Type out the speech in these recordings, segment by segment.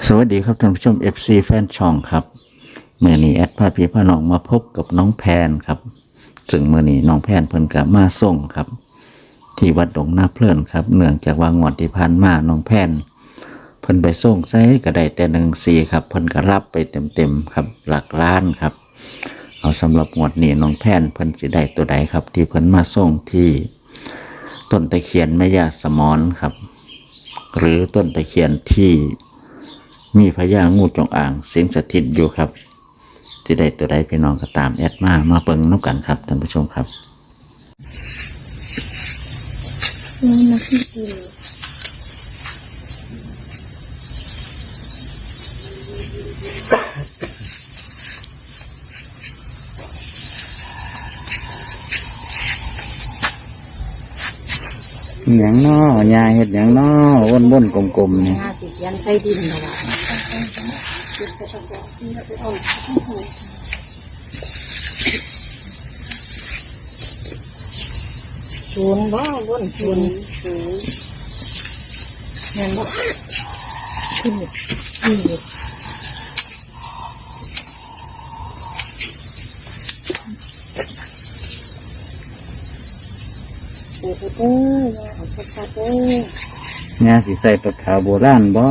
สวัสดีครับท่านผู้ชม FC แฟนช่องครับเมื่อนี้แอดพาพี่พาน้องมาพบกับน้องแพนครับซึ่งเมื่อนี้น้องแพนเพิ่นกับมาส่งครับ ที่วัดดงหน้าเพลินครับเนื่องจากว่างวดที่ผ่านมาน้องแพนเพิ่นไปส่งไซก็ได้แต่หนึ่งสี่ครับเพิ่นก็รับไปเต็มๆครับหลักล้านครับ เอาสำหรับงวดนี้น้องแพนเพิ่นสิได้ตัวใดครับ ที่เพิ่นมาส่งที่ต้นตะเคียนแม่ย่าสมอนครับ หรือต้นตะเคียนที่ มีพญางูจงอาง สิงสถิตอยู่ครับที่ได้ตัวใดพี่น้องก็ตามแอดมา มาเปิงน้ำกันครับท่านผู้ชมครับ หยังนอยาเห็ดหยังนอวนวนๆกลมๆนี่ยันใต้ดินนะวะศูนย์บ่บนศูนย์ศูนย์เงินบ่ขึ้นขึ้น โอ้โหเด้อเอาชัดๆเด้อยาสิใส่ปากขาวโบราณบ่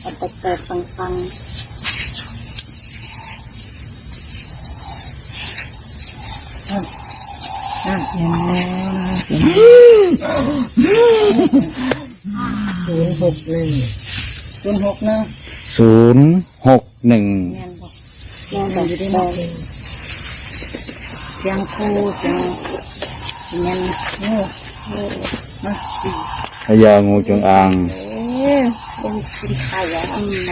เอาแตกๆฟังๆอะอะเห็นแล้วนะเห็นศูนย์หกหนึ่งศูนย์หกหนึ่งศูนย์หกหนึ่งแม่นบอกแม่นบอกอยู่ได้ไหมเสียงครูเสียง เสียงโอ้โอ้มาพญางูจงอางเอ๊ะเป็นกินไข่อะอืม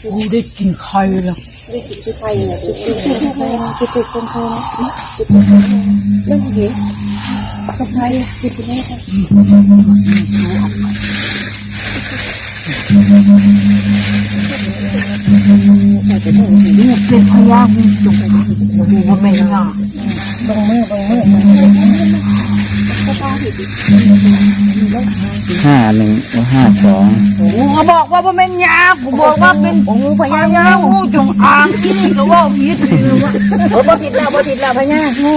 กูได้กินไข่แล้วได้กินที่ไข่เนี่ยกินที่ไข่กินที่คนไทยนะกินที่เรื่องเหี้ยคนไทยกินที่ไหนกัน เนี่ยเป็นพยางูจงอางดูว่าไม่น่าบังมือบังมือบังมือก็ตาผิดห้าหนึ่งห้าสองกูก็บอกว่าว่าไม่นยากูบอกว่าเป็นงูพญางูจงอางที่นี่ก็ว่าผิดเลยว่าโอ้บ่ผิดแล้วบ่ผิดแล้วพะเนี่ยงู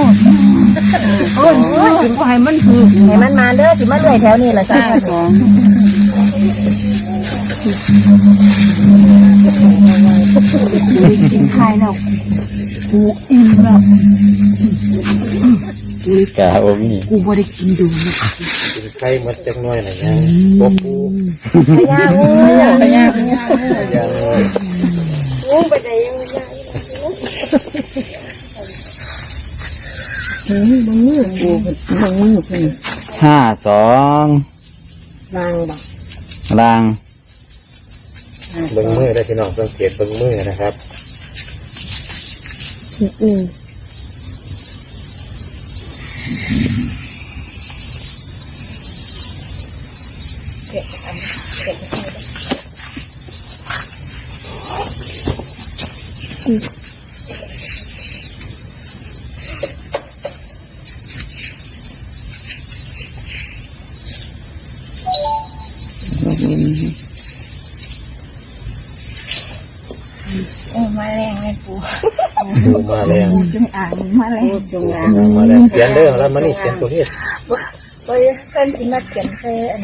เออซื้อก็ให้มันถูกให้มันมาเด้อสิมาเลื่อยแถวนี้แหละซ่าสอง กินไข่แล้วกูอิ่มแล้วกาโอมีกูไม่ได้กินดูนะใครมาจักน้อยหน่อยนะบปูพญางูพญางูพญางูงูไปไหนยังพญาอืมบังมือกูบังมือห้าสองวางบ่ลาง เบิ้งมือได้พี่น้องสังเกตเบิ้งมือนะครับอืมอืม งเลยปูดูมาแรงจงอ่างมาแรงจงอ่างมาแรงเขียนเด้อแล้วมานี่เขียนตัวนี้โอ้ยเพิ่นสิมาเขียนใส่อัน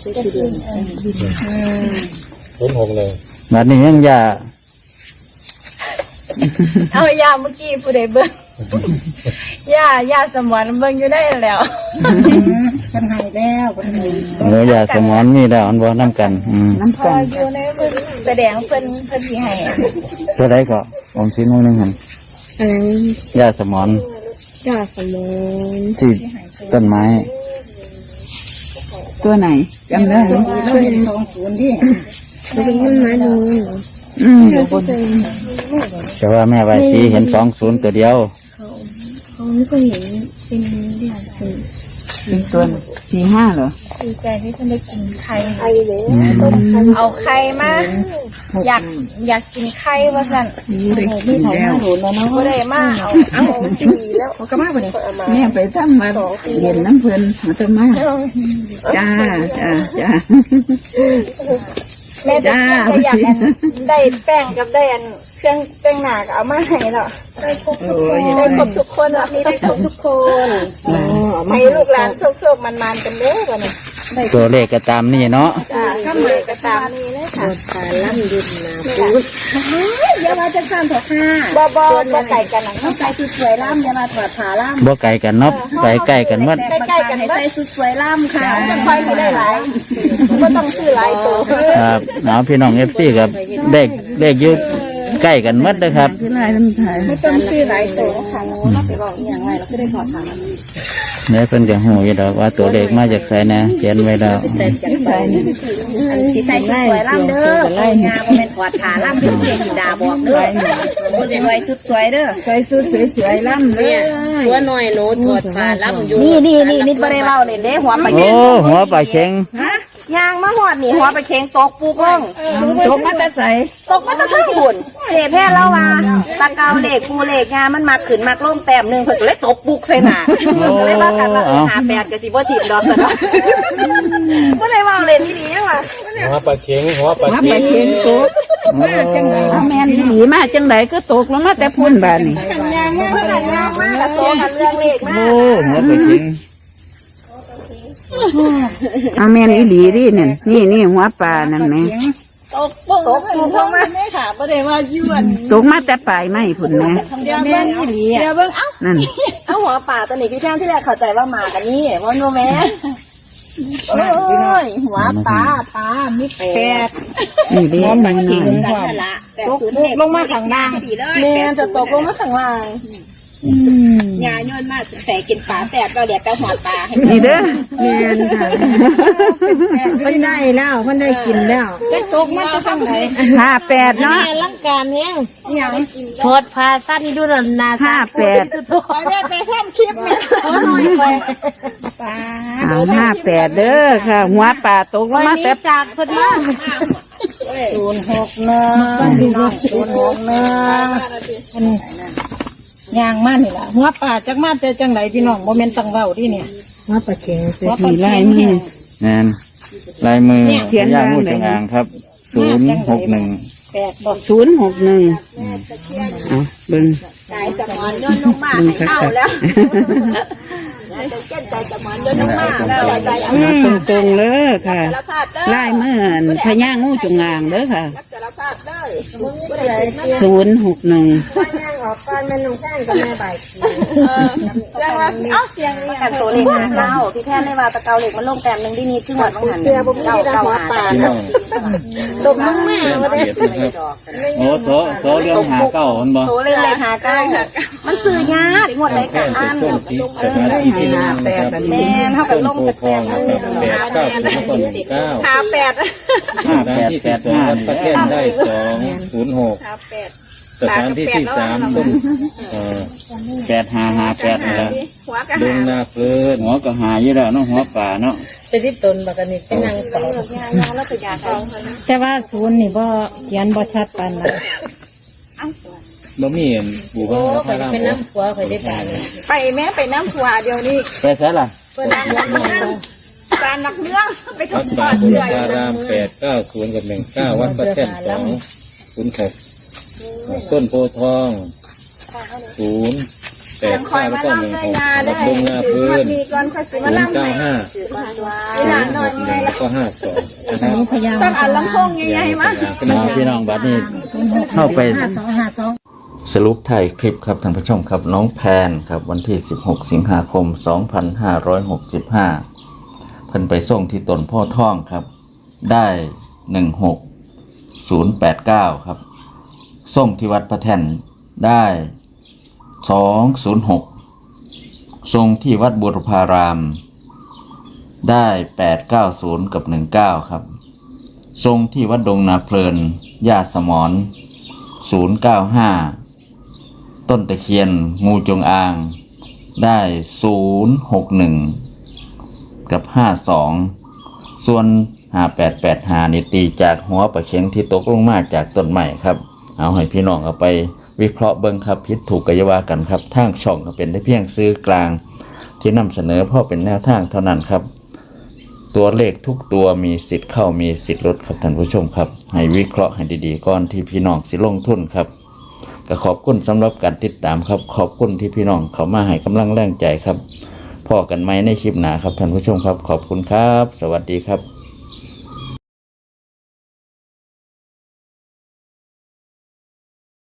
สิเขียนอันดินอืมศูนย์หกหนึ่งบัดนี้ยังยาเอายาเมื่อกี้ผู้ใดเบิ่งยายาสมอนเบิ่งอยู่ได้แล้วเพิ่นให้แล้วเพิ่นให้เออยาสมอนมีแล้วอันบ่น้ำกันอืมน้ำพกัอนอยู่ในเพิ่นแสดงเพิ่นเพิ่นสิให้อะตัวใดก็ อมสินนึงหันอันยาสมอนจ้าสมนที่ต้นไม้ ตัวไหนจำได้ไหมเราเห็นสองศูนย์ดิเป็นเงินมาดูอืมอยู่บนแต่ว่าแม่ใบสีเห็นสองศูนย์ตัวเดียวเขาไม่ก็เห็นเป็นเรื่องเป็นเป็นตัวสี่ห้าเหรอดีใจที่เพิ่นได้กินไข่ไอเลยเอาไข่มา อยากอยากกินไข่ว่าซั่นนี่ได้กินแล้วโดนแล้วเนาะบ่ได้มาเอาเอาตีแล้วเขาก็มาบ่ได้แม่ไปทำมาเย็นน้ำเพลินมาทำมาจ้าจ้าจ้าแม่จะจะอยากอันได้แป้งกับได้อันเครื่องแป้งหนาก็เอามาให้เนาะได้ครบทุกคนได้ครบทุกคนแล้วนี่ได้ครบทุกคนให้ลูกหลานโชคๆมันๆกันเด้อวันนี้ ตัวเลขก็ตามนี่เนาะจ้าข้ามเลยก็ตามนี้เลยค่ะตาล่ำดินนาปูดเดี๋ยวมาจะสั่นเถอะค่ะบ่บ่บ่ไก่กันนะต้องใจสุดสวยล่ำอย่ามาถอดขาล่ำบ่ไกลกันเนาะไปใกล้กันหมดใกล้ๆกันให้เบิใส่ดสุดสวยล่ำค่ะจะค่อยสิได้หลายบ่ต้องซื้อหลายตัวครับเอาพี่น้อง FC กับเลขเลขอยู่ ใกล้กันหมดนะครับไม่ต้องซื้อหลายตัวค่ะเราไปบอกอย่างไรเราก็ได้ถอดขาเนี่ยเพิ่นก็ฮู้อยู่ดอกว่าตัวเลขมาจากไสนะเขียนไว้แล้วสีใส่สุดสวยล่ำเด้องามเป็นถอดขาล่ำเพื่อนเพียงดาบอกเด้อคนสวยสุดสวยเด้อใส่สุดสวยๆล่ำเลยตัวหน่อยหนูถอดขาล่ำอยู่นี่นี่นี่นี่บ่ได้เล่าเลยเด้หัวไปโอ้หัวปลาเข็ง ยางมาหอดนี่หัวไปเค็งตกปูกลงตกมาแต่ใส่ตกมาตะทั้งบุญเจแพ้เล่าว่าตะเกาเหล็กปูเหล็กงานมันมาขึ้นมาล่มแต้มหนึ่งเพิ่นก็เลยตกปุกใส่หน้าก็เลยว่ากันว่าเออหาแปดกับสิบ่ถิ่มดอกซะเนาะก็เลยว่าเล่นที่นี้ว่ะหัวปลาเข็งหัวปลามาเข็ไปงเข็งตกมาจังไดเอาแม่นหนีมาจังไดก็ตกลงมาแต่พุ่นบาดนี่ยางมาเพิ่นยางมากระโซกันเรื่องเลขมาโอ้หัวปลาเข็ง เอาแม่นอีหลีดิเนี่ยนี่นี่หัวปลานั่นแหม่ตกตกปูกลงมาตกมาแต่ปลายไม้พุ่นแหม่เดี๋ยวเบิ่งอีหลีเดี๋ยวเบิ่งเอ้านั่นเอาหัวป่าตัวนี้พี่แท่งที่แรกเข้าใจว่ามากันนี่ว่าโนแม่โอ้ยหัวปลาปลามีแปดนี่เด้หัวปลาเข็งกันละตกลงมาข้างล่างแม่จะตกลงมาข้างล่าง ยาโยนมาใส่กินปลาแตกเราเดี๋ยวแต่หัวปลาให้นี่เด้อแม่นค่ะมันได้แล้วมันได้กินแล้วได้ตกมาจะทำไงห้าแปดเนาะร่างการเนี้ยอย่างโทษพาสั้นดูนาห้าแปดขอได้ไปทำคลิปเนี่ยโอ้ยไปปลาเอาห้าแปดเด้อค่ะ หัวปลาตกลงมาแต่จากเพิ่นมาศูนย์หกหนึ่งศูนย์หกหนึ่ง ยางมานี่ล่ะหัวป่าจักมาแต่จังไดพี่น้องบ่แม่นตังเว้าที่เนี่ยหัวปลาเข็งมีลายมือนั่นลายมือเขียนย่าว่างูไงจงอางครับศูนย์หกหนึ่งแปดบ่ศูนย์หกหนึ่งเอาเบิ่งใจจะหมอนย่นลงมาให้เข้าแล้วจะเจ็ดใจจะหมอนย่นลงมาแล้วใจอืมตรงๆเลยค่ะสารภาพเด้อลายมืออันพญางูจงอางเด้อค่ะสารภาพเด้อศูนย์หกหนึ่งย่าง ออกก่อนแม่นุ่งแจ้งกับแม่ใบจังว่าเอ้าเสียงนี่แต่ตัวเล็กหาเก้าพี่แท่นเลยว่าตะเกาเหล็กมันลงแต้มหนึ่งที่นี่ครึ่งวันต้องหันเสื้อบุ้มเก้าเก้าหาพี่น้องตบมึงแม่สังเกตนะครับโอ้โซโซเรื่องหาเก้ามันบ่ตัวเล็กเลยหาเก้ามันซื้อยากหมดเลยกันอ่านส้มที่สถานที่ที่หนึ่งนะครับแม่เท่ากับลงโพตะทองนะครับแปดเก้าศูนย์แล้วก็หนึ่งเก้าหาแปดห้าแปดที่แปดสองห้าวัดพระแท่นได้สองศูนย์หกหาแปด สถานที่ที่สามต้นเอ่อแปดห้าห้าแปดนี่แหละหัวก็ดหางนาเพลินหัวก็หาอยู่แล้วเนาะหัวปลาเนาะเป็นที่ตนบักนี่เป็นนางเสาแล้วก็ยาเขาแต่ว่าศูนย์นี่บ่เขียนบ่ชัดปานนั้นบ่มีเห็นปู่พระพระรามเป็นน้ำขัวเคยได้ปานไปแม่ไปน้ำหัวเดี๋ยวนี้ไปใช่ล่ะเปิดร้านนักเมืองร้านนักเมืองไปวัดทำป่าบ้านบุเสืรออยู่พารามแปดเก้าศูนย์กับหนึ่งเก้าวัดพระแท่นสองศูนย์หก ต้นโพธิ์ทองศูนย์แปดคอเก้ายแล้วมาก็หล่ำนึ่งเลยหกยาวัดได้ดงนาเพลินมีก่อนค่อยสิศูมานย์ล่ำเก้าให้ห้าเวลาหน่อยหนึ่งแล้วก็ห้าสองนะครับต้องอ่านลำโพงใหญ่ๆมาน้องพี่น้องบัดนี้เข้าไปสรุปถ่ายคลิปครับท่านผู้ชมครับน้องแพนครับวันที่ 16 สิงหาคม 2565 เพิ่นไปส่งที่ตนพ่อท่องครับ ได้ 16089 ครับ ส่งที่วัดพระแท่นได้206ส่งที่วัดบุรพาราม ได้890กับ19ครับทรงที่วัดดงนาเพลินญาสมร095ต้นตะเคียนงูจงอาง ได้061กับ52ส่วน5885นี่ตีจากหัวประเข็งที่ตกลงมาจากต้นใหม่ครับ เอาให้พี่น้องเอาไปวิเคราะห์เบิ่งครับพิษถูกกายาวากันครับทางช่องก็เป็นได้เพียงซื้อกลาง ที่นำเสนอพ่อเป็นแนวทางเท่านั้นครับ ตัวเลขทุกตัวมีสิทธิ์เข้ามีสิทธิ์ลดครับท่านผู้ชมครับให้วิเคราะห์ให้ดีๆก่อนที่พี่น้องสิลงทุนครับก็ขอบคุณสำหรับการติดตามครับ ขอบคุณที่พี่น้องเขามาให้กำลังแรงใจครับพ่อกันไหมในคลิปหนาครับท่านผู้ชมครับ ขอบคุณครับ สวัสดีครับ